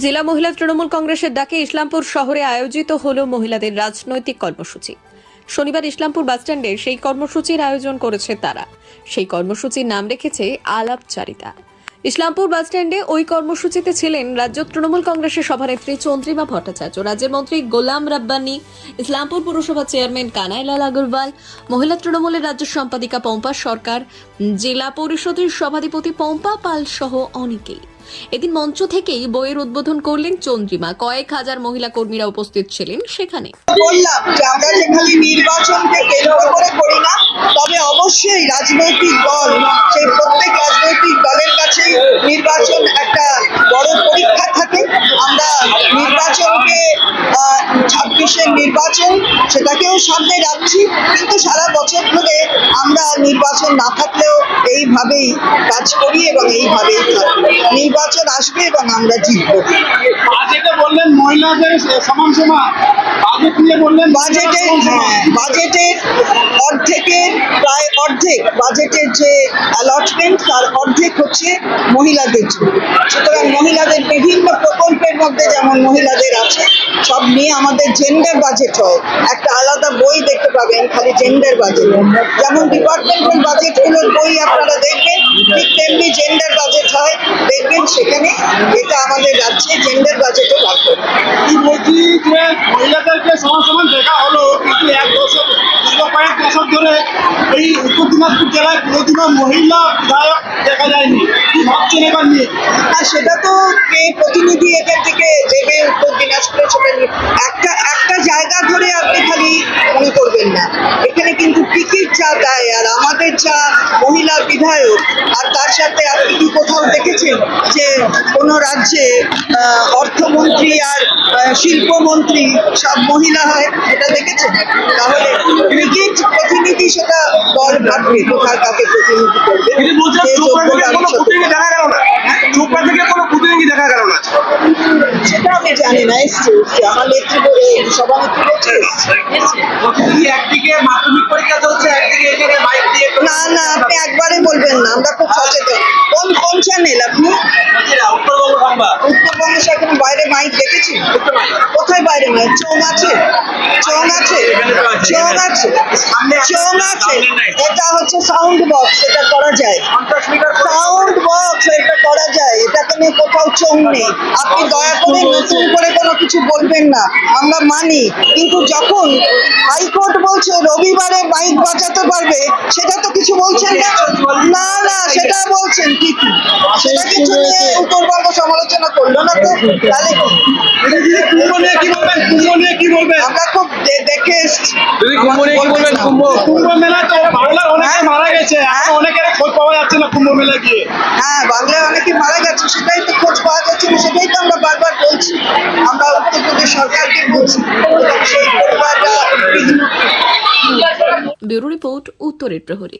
জেলা মহিলা তৃণমূল কংগ্রেসের ডাকে ইসলামপুর শহরে আয়োজিত হল মহিলাদের রাজনৈতিক কর্মসূচি। শনিবার ইসলামপুর বাসস্ট্যান্ডে সেই কর্মসূচির আয়োজন করেছে তারা। সেই কর্মসূচির নাম রেখেছে আলাপচারিতা। ইসলামপুর বাসস্ট্যান্ডে ওই কর্মসূচিতে ছিলেন রাজ্য তৃণমূল কংগ্রেসের সভানেত্রী চন্দ্রিমা ভট্টাচার্য, রাজ্যের মন্ত্রী গোলাম রাব্বানি, ইসলামপুর পুরসভা চেয়ারম্যান কানাইলাল আগরওয়াল, মহিলা তৃণমূলের রাজ্য সম্পাদিকা পম্পা সরকার, জেলা পরিষদের সভাধিপতি পম্পা পাল সহ অনেকেই। এদিন মঞ্চ থেকেই বইয়ের উদ্বোধন করলেন চন্দ্রিমা। কয়েক হাজার মহিলা কর্মীরা উপস্থিত ছিলেন সেখানে। বললাম যে আমরা নির্বাচনকে কেন্দ্র করে করি না, তবে অবশ্যই রাজনৈতিক দল সেই নির্বাচন একটা বড় পরীক্ষা থাকে। আমরা নির্বাচনকে ছাব্বিশের নির্বাচন সেটাকেও সামনে রাখছি। কিন্তু সারা বছর ধরে আমরা নির্বাচন না থাকলেও এইভাবেই কাজ করি এবং এইভাবেই থাকি। নির্বাচন আসবে এবং আমরা জিতবো। বাজেটে বললেন মহিলাদের সমান সমান। বাজেট নিয়ে বললেন বাজেটের হ্যাঁ বাজেটের অর্ধেকের প্রায় অর্ধেক বাজেটের যে অ্যালটমেন্ট তার অর্ধেক হচ্ছে মহিলাদের জন্য। সুতরাং মহিলাদের বিভিন্ন প্রকল্পের মধ্যে যেমন মহিলাদের আছে সব নিয়ে আমাদের জেন্ডার বাজেট হয়। একটা আলাদা বই দেখতে পাবেন, খালি জেন্ডার বাজেট যেমন ডিপার্টমেন্টাল বাজেটগুলোর বই আপনারা দেখবেন, ঠিক তেমনি জেন্ডার বাজেট হয়, দেখবেন সেখানে এটা আমাদের রাজ্যে জেন্ডার বাজেটও বার করে কি বলছি যে মহিলাদেরকে সমান সমান দেখা হলো কিন্তু এক দশক দীর্ঘ বছর ধরে এই উত্তর দিনাজপুর জেলায় কোনোদিনও মহিলা বিধায়ক দেখা যায়নি। কি ভাবছেন এবার নিয়ে? আর সেটা তো কে প্রতিনিধি এখান থেকে দেবে উত্তর দিনাজপুরে সেটা একটা একটা জায়গা ধরে আপনি খালি মনে করবেন না। যা দেয় আর আমাদের যা মহিলা বিধায়ক। আর তার সাথে আপনি কি কোথাও দেখেছেন যে কোনো রাজ্যে অর্থমন্ত্রী আর শিল্পমন্ত্রী সব মহিলা হয়? এটা দেখেছেন? তাহলে টিকিট প্রতিনিধি সেটা দল ভাববে কোথায় কাকে প্রতিনিধি করবে? চোপড়া থেকে কোনো প্রতিনিধি দেখা গেল না। সেটা আমি জানি না এসছে। আমার নেত্রী বলে সভানেত্রী বলছে একদিকে মাধ্যমিক না না আপনি একবারে বলবেন না আমরা খুব সচেতন। কোন কোন চ্যানেল আপনি? উত্তরবঙ্গ সেখানে বাইরে মাইক দেখেছি কোথায় বাইরে মাইক চোং আছে? চোং আছে? চোং আছে? চোং আছে? এটা হচ্ছে সাউন্ড বক্স এটা করা যায়। সাউন্ড বক্স এটা করা যায়। এটাকে কোথাও চোং নেই। আপনি দয়া করে নতুন করে কোনো কিছু বলবেন না। আমরা মানি কিন্তু যখন হাইকোর্ট বলছে রবিবারে বাইক বাঁচাতে পারবে সেটা তো কিছু বলছেন না? না না সেটা বলছেন কি কি? সেটা কিছু নিয়ে উত্তরবঙ্গ সমালোচনা করল না তো? তাহলে কি? বলবেন? কি বলবেন? আমরা খুব দে- দেখে কুম্ভ নিয়ে কি বলবেন? কুম্ভ। কুম্ভ মেলা তো বাংলার অনেকে মারা গেছে। অনেকের খোঁজ পাওয়া যাচ্ছে না কুম্ভ মেলা গিয়ে। হ্যাঁ বাংলায় অনেকে মারা গেছে সেটাই তো খোঁজ পাওয়া যাচ্ছে না সেটাই তো আমরা বারবার বলছি। আমরা উত্তরপ্রদেশ সরকারকে বলছি। সেই ব্যুরো রিপোর্ট উত্তরের প্রহরী।